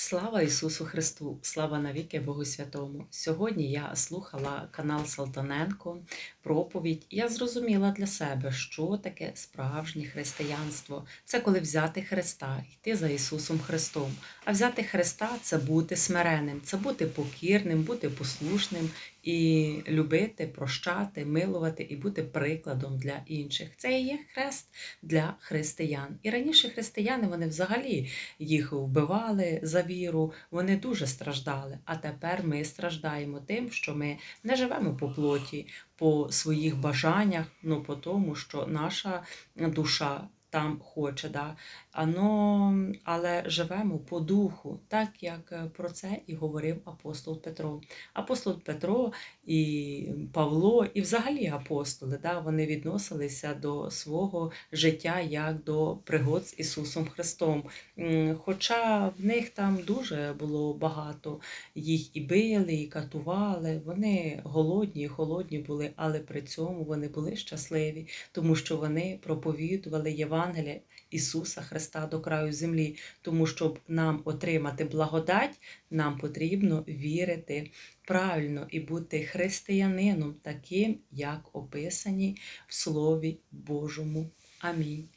Слава Ісусу Христу! Слава навіки Богу Святому! Сьогодні я слухала канал Салтаненко, проповідь, я зрозуміла для себе, що таке справжнє християнство. Це коли взяти Христа, йти за Ісусом Христом. А взяти Христа це бути смиренним, це бути покірним, бути послушним і любити, прощати, милувати і бути прикладом для інших. Це і є хрест для християн. І раніше християни вони взагалі їх вбивали за віру, вони дуже страждали. А тепер ми страждаємо тим, що ми не живемо по плоті, по своїх бажаннях, ну по тому, що наша душа. Там хоче, да? Ано, але живемо по духу, так як е, про це і говорив апостол Петро. Апостол Петро і Павло, і взагалі апостоли, да? вони відносилися до свого життя як до пригод з Ісусом Христом. Хоча в них там дуже було багато, їх і били, і катували, вони голодні, і холодні були, але при цьому вони були щасливі, тому що вони проповідували Євангелія Ісуса Христа до краю землі. Тому щоб нам отримати благодать, нам потрібно вірити правильно і бути християнином, таким, як описані в Слові Божому. Амінь.